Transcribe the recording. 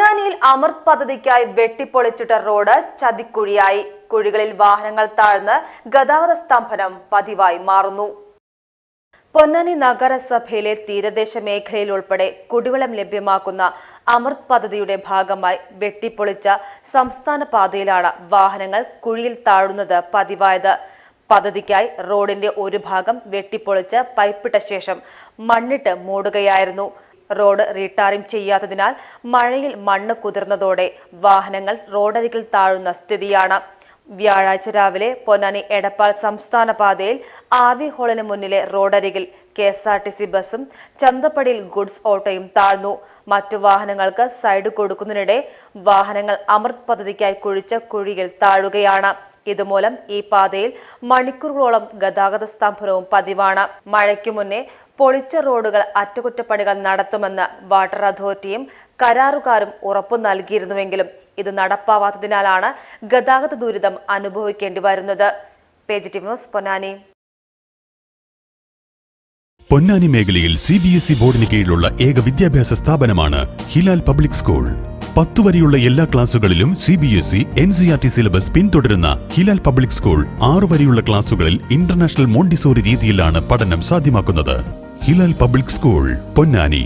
പൊന്നാനിയിൽ അമൃത് പദ്ധതിക്കായി വെട്ടിപ്പൊളിച്ചിട്ട റോഡ് ചതിക്കുഴിയായി. കുഴികളിൽ വാഹനങ്ങൾ താഴ്ന്ന് ഗതാഗത സ്തംഭനം പതിവായി മാറുന്നു. പൊന്നാനി നഗരസഭയിലെ തീരദേശ മേഖലയിൽ ഉൾപ്പെടെ കുടിവെള്ളം ലഭ്യമാക്കുന്ന അമൃത് പദ്ധതിയുടെ ഭാഗമായി വെട്ടിപ്പൊളിച്ച സംസ്ഥാന പാതയിലാണ് വാഹനങ്ങൾ കുഴിയിൽ താഴുന്നത് പതിവായത്. പദ്ധതിക്കായി റോഡിന്റെ ഒരു ഭാഗം വെട്ടിപ്പൊളിച്ച് പൈപ്പിട്ട ശേഷം മണ്ണിട്ട് മൂടുകയായിരുന്നു. റോഡ് റീടാറിംഗ് ചെയ്യാത്തതിനാൽ മഴയിൽ മണ്ണ് കുതിർന്നതോടെ വാഹനങ്ങൾ റോഡരികിൽ താഴുന്ന സ്ഥിതിയാണ്. വ്യാഴാഴ്ച രാവിലെ പൊന്നാനി എടപ്പാൾ സംസ്ഥാന പാതയിൽ ആവി ഹോളിന് മുന്നിലെ റോഡരികിൽ K S R T C ബസും ചന്തപ്പടിയിൽ ഗുഡ്സ് ഓട്ടോയും താഴ്ന്നു. മറ്റു വാഹനങ്ങൾക്ക് സൈഡ് കൊടുക്കുന്നതിനിടെ വാഹനങ്ങൾ അമൃത് പദ്ധതിക്കായി കുഴിച്ച കുഴിയിൽ താഴുകയാണ്. ഇതുമൂലം ഈ പാതയിൽ മണിക്കൂറുകളോളം ഗതാഗത സ്തംഭനവും പതിവാണ്. മഴയ്ക്കു മുന്നേ പൊളിച്ച റോഡുകൾ അറ്റകുറ്റപ്പണികൾ നടത്തുമെന്ന് വാട്ടർ അതോറിറ്റിയും കരാറുകാരും ഉറപ്പു നൽകിയിരുന്നുവെങ്കിലും ഇത് നടപ്പാവാത്തതിനാലാണ് ഗതാഗത ദുരിതം അനുഭവിക്കേണ്ടി വരുന്നത്. ന്യൂസ് പൊന്നാനി. പൊന്നാനി മേഖലയിൽ സി ബി എസ് ഇ ബോർഡിന് കീഴിലുള്ള ഏക വിദ്യാഭ്യാസ സ്ഥാപനമാണ് ഹിലാൽ പബ്ലിക് സ്കൂൾ. പത്തു വരെയുള്ള എല്ലാ ക്ലാസുകളിലും C B S E N C R T syllabus പിന്തുടരുന്ന ഹിലാൽ പബ്ലിക് സ്കൂൾ ആറു വരെയുള്ള ക്ലാസുകളിൽ ഇന്റർനാഷണൽ മോണ്ടിസോറി രീതിയിലാണ് പഠനം സാധ്യമാക്കുന്നത്. Hilal public school Ponnani